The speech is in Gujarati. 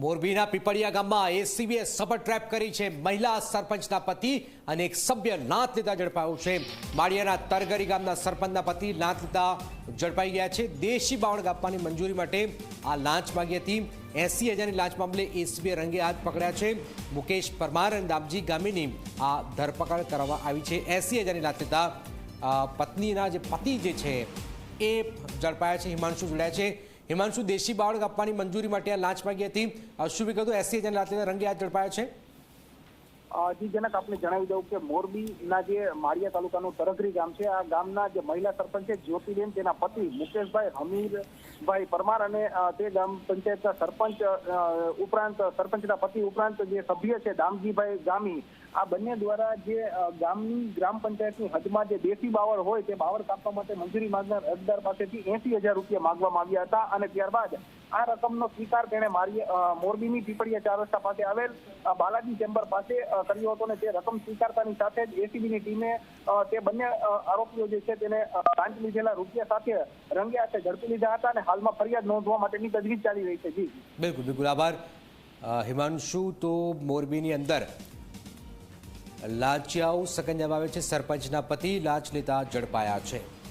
મોરબીના પીપળિયા ગામમાં એસીબીએ સબર ટ્રેપ કરી છે. મહિલા સરપંચના પતિ અને એક સભ્ય નાથ લીધા ઝડપાયો છે. માળિયાના તરગરી ગામના સરપંચના પતિ નાથ લીધા ઝડપાઈ ગયા છે. દેશી બાવળ કાપવાની મંજૂરી માટે આ લાંચ માંગી હતી. એસી હજારની લાંચ મામલે એસીબીએ રંગે હાથ પકડ્યા છે. મુકેશ પરમાર અને દામજી ગામીની આ ધરપકડ કરવામાં આવી છે. એસી હજારની લાંચ લીધા. પત્નીના જે પતિ જે છે એ ઝડપાયા છે. હિમાંશુ જોડાયા છે. હિમાંશુ દેશી બાવળ કાપવાની મંજૂરી માટે આ લાંચ માંગી હતી. શું વિગતો? એસસી રંગે હાથ ઝડપાયા છે. જી જનક આપને જણાવી દઉં કે મોરબીના જે માળિયા તાલુકાનું તરગરી ગામ છે, આ ગામના જે મહિલા સરપંચ છે, જ્યોતિબેન, તેના પતિ મુકેશભાઈ હમીરભાઈ પરમાર અને તે ગામ પંચાયતના સરપંચ ઉપરાંત સરપંચના પતિ ઉપરાંત જે સભ્ય છે, દામજીભાઈ ગામી, આ બંને દ્વારા જે ગામની ગ્રામ પંચાયતની હદમાં જે દેશી બાવળ હોય તે બાવળ કાપવા માટે મંજૂરી માંગનાર અરજદાર પાસેથી એસી હજાર રૂપિયા માંગવામાં આવ્યા હતા અને ત્યારબાદ આ રકમનો સ્વીકાર તેણે મારી મોરબીની પીપળિયા ચાર રસ્તા પાસે આવેલ બાલાજી ચેમ્બર પાસે કર્યો હતો અને તે રકમ સ્વીકારતાની સાથે જ એસીબીની ટીમે તે બંને આરોપીઓ જે છે તેને લાંચ લીધેલા રૂપિયા સાથે રંગે હાથે ઝડપી લીધા હતા અને હાલમાં ફરિયાદ નોંધવા માટેની તજવીજ ચાલી રહી છે. જી. બિલકુલ બિલકુલ. આભાર. હિમાંશુ, તો મોરબીની અંદર લાચિયાઓ સકંજામાં આવે છે, સરપંચના પતિ લાંચ લેતા ઝડપાયા છે.